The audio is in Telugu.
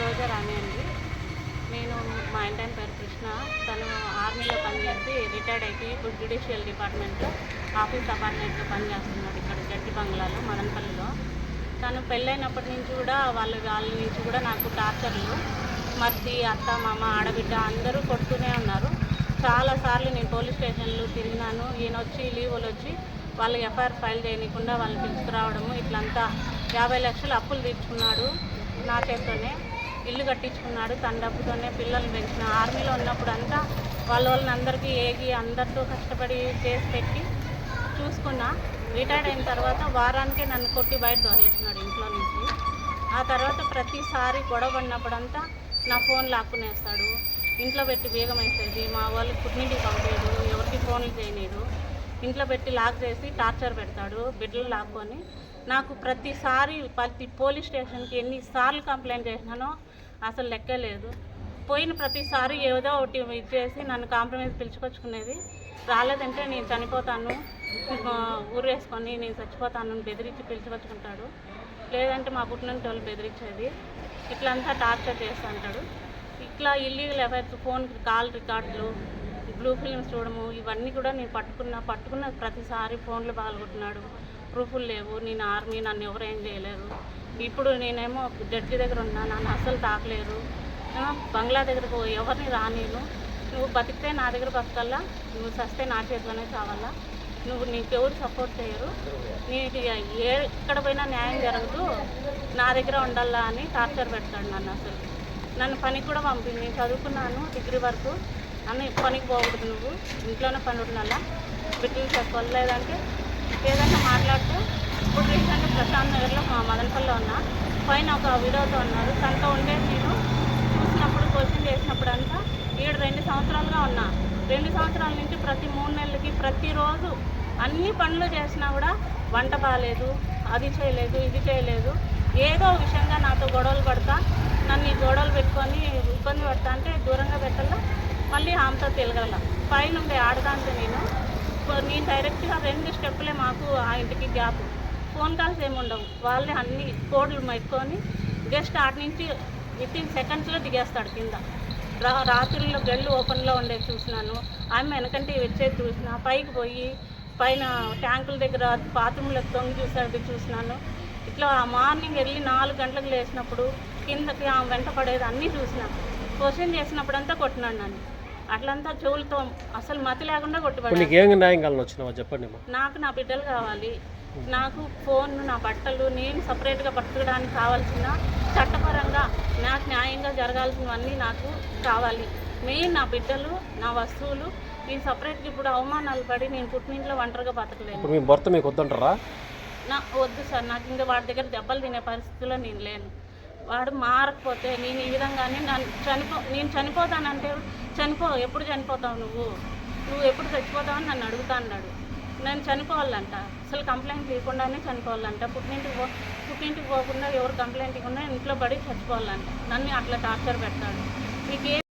రోజా రాణి అండి నేను మా ఇంటి పేరు కృష్ణ. తను ఆర్మీలో పనిచేసి రిటైర్డ్ అయితే ఇప్పుడు జ్యుడిషియల్ డిపార్ట్మెంట్లో ఆఫీస్ అపార్ట్మెంట్లో పనిచేస్తున్నాడు ఇక్కడ గట్టి బంగ్లాలో మదనపల్లిలో. తను పెళ్ళైనప్పటి నుంచి కూడా వాళ్ళ వాళ్ళ నుంచి కూడా నాకు టార్చర్లు మర్ది అత్త మామ ఆడబిడ్డ అందరూ కొడుతూనే ఉన్నారు. చాలాసార్లు నేను పోలీస్ స్టేషన్లు తిరిగినాను. ఈయన వచ్చి లీవులు వచ్చి వాళ్ళు ఎఫ్ఐఆర్ ఫైల్ చేయకుండా వాళ్ళని పిలుచుకురావడము ఇట్లంతా యాభై లక్షలు అప్పులు తీర్చుకున్నాడు నా చేతితోనే ఇల్లు కట్టించుకున్నాడు తన డబ్బుతోనే పిల్లల్ని పెంచిన ఆర్మీలో ఉన్నప్పుడు అంతా వాళ్ళ వాళ్ళని అందరికీ ఏగి అందరితో కష్టపడి చేసి పెట్టి చూసుకున్నా. రిటైర్డ్ అయిన తర్వాత వారానికే నన్ను కొట్టి బయట దోహేసినాడు ఇంట్లో నుంచి. ఆ తర్వాత ప్రతిసారి గొడవ పడినప్పుడంతా నా ఫోన్ లాక్కునేస్తాడు. ఇంట్లో పెట్టి బీగం అవుతుంది మా వాళ్ళు పుట్టింటికి పంపేయడు ఎవరికి ఫోన్లు చేయలేదు ఇంట్లో పెట్టి లాక్ చేసి టార్చర్ పెడతాడు బిడ్డలు లాక్కొని. నాకు ప్రతిసారి ప్రతి పోలీస్ స్టేషన్కి ఎన్నిసార్లు కంప్లైంట్ చేసినానో అసలు లెక్క లేదు. పోయిన ప్రతిసారి ఏదో ఒకటి ఇచ్చేసి నన్ను కాంప్రమైజ్ పిలుచుకొచ్చుకునేది. రాలేదంటే నేను చనిపోతాను ఊరేసుకొని నేను చచ్చిపోతాను బెదిరించి పిలుచుకొచ్చుకుంటాడు. లేదంటే మా పుట్టినంటి వాళ్ళు బెదిరించేది. ఇట్లంతా టార్చర్ చేస్తుంటాడు ఇట్లా ఇల్లీగల్ ఎఫైర్స్ ఫోన్ కాల్ రికార్డులు బ్లూ ఫిల్మ్స్ చూడము ఇవన్నీ కూడా నేను పట్టుకున్న పట్టుకున్న ప్రతిసారి ఫోన్లు పాల్గొంటున్నాడు ప్రూఫ్లు లేవు నేను ఆర్మీ నన్ను ఎవరు ఏం చేయలేరు. ఇప్పుడు నేనేమో జడ్జి దగ్గర ఉన్నా నన్ను అస్సలు తాకలేరు. బంగ్లా దగ్గరకు ఎవరిని రానేను నువ్వు బతికితే నా దగ్గర బతకల్లా నువ్వు సస్తే నా చేతిలోనే కావాలా నువ్వు నీకెవరు సపోర్ట్ చేయరు. నీకు ఏ ఎక్కడ పోయినా న్యాయం జరగదు. నా దగ్గర ఉండాలా అని టార్చర్ పెడతాడు నన్ను అసలు. నన్ను పనికి కూడా పంపింది. నేను చదువుకున్నాను డిగ్రీ వరకు. అన్న పనికి పోకూడదు నువ్వు. ఇంట్లోనే పని ఉండాలా? బిడ్డలు చెప్పలేదంటే లేదంటే ఏదైనా మాట్లాడుతూ ఇప్పుడు రీసెంట్ ప్రశాంత్ నగర్లో మా మదనపల్లిలో ఉన్నా పైన ఒక విడోతో ఉన్నారు. తనతో ఉండే నేను చూసినప్పుడు క్వశ్చన్ చేసినప్పుడు అంతా ఏడు రెండు సంవత్సరాలుగా ఉన్నా. రెండు సంవత్సరాల నుంచి ప్రతి మూడు నెలలకి ప్రతిరోజు అన్ని పనులు చేసినా కూడా వంట బాగాలేదు అది చేయలేదు ఇది చేయలేదు. ఏదో విషయంగా నాతో గొడవలు పడతా నన్ను ఈ గొడవలు పెట్టుకొని ఇబ్బంది పడతా అంటే దూరంగా పెట్టాలా? మళ్ళీ ఆమెతో తిరగల. పైన ఉండే ఆడదాంతో నేను. నేను డైరెక్ట్గా రెండు స్టెప్పులే మాకు ఆ ఇంటికి గ్యాప్. ఫోన్ కాల్స్ ఏమి ఉండవు. వాళ్ళే అన్ని కోడ్లు మెట్టుకొని జస్ట్ ఆటి నుంచి విత్ ఇన్ సెకండ్స్లో దిగేస్తాడు కింద. రా రాత్రుల్లో గళ్ళు ఓపెన్లో ఉండేది చూసినాను. ఆమె వెనకంటే వచ్చేది చూసిన. పైకి పోయి పైన ట్యాంకుల దగ్గర బాత్రూంలో తొంగి చూసేది చూసినాను. ఇట్లా మార్నింగ్ వెళ్ళి నాలుగు గంటలకు లేచినప్పుడు కిందకి ఆమె వెంట పడేది అన్నీ చూసినాను క్వశ్చన్ చేసినప్పుడంతా కొట్టినాడు నన్ను. అట్లంతా చెవులతో అసలు మతి లేకుండా కొట్టుబడి నీకు ఏం న్యాయం కావాలని వచ్చినావా? చెప్పండి నాకు నా బిడ్డలు కావాలి. నాకు ఫోన్ నా బట్టలు నేను సపరేట్గా బతకడానికి కావాల్సిన చట్టపరంగా నాకు న్యాయంగా జరగాల్సినవన్నీ నాకు కావాలి. మెయిన్ నా బిడ్డలు నా వస్తువులు నేను సపరేట్గా ఇప్పుడు అవమానాలు పడి నేను పుట్టినింట్లో ఒంటరిగా బతకలేను. మీ భర్త మీకు వద్దంటారా? నా వద్దు సార్. నాకు ఇంకా వాడి దగ్గర దెబ్బలు తినే పరిస్థితిలో నేను లేను. వాడు మారకపోతే నేను ఈ విధంగానే నన్ను చనిపో నేను చనిపోతానంటే చనిపో ఎప్పుడు చనిపోతావు నువ్వు? నువ్వు ఎప్పుడు చచ్చిపోతావని నన్ను అడుగుతా అన్నాడు. నేను చనిపోవాలంట. అసలు కంప్లైంట్ లేకుండానే చనిపోవాలంట. పుట్టింటికి పో పుట్టింటికి పోకుండా ఎవరు కంప్లైంట్ ఇవ్వకుండా ఇంట్లో పడి చచ్చిపోవాలంట. నన్ను అట్లా టార్చర్ పెడతాడు. మీకు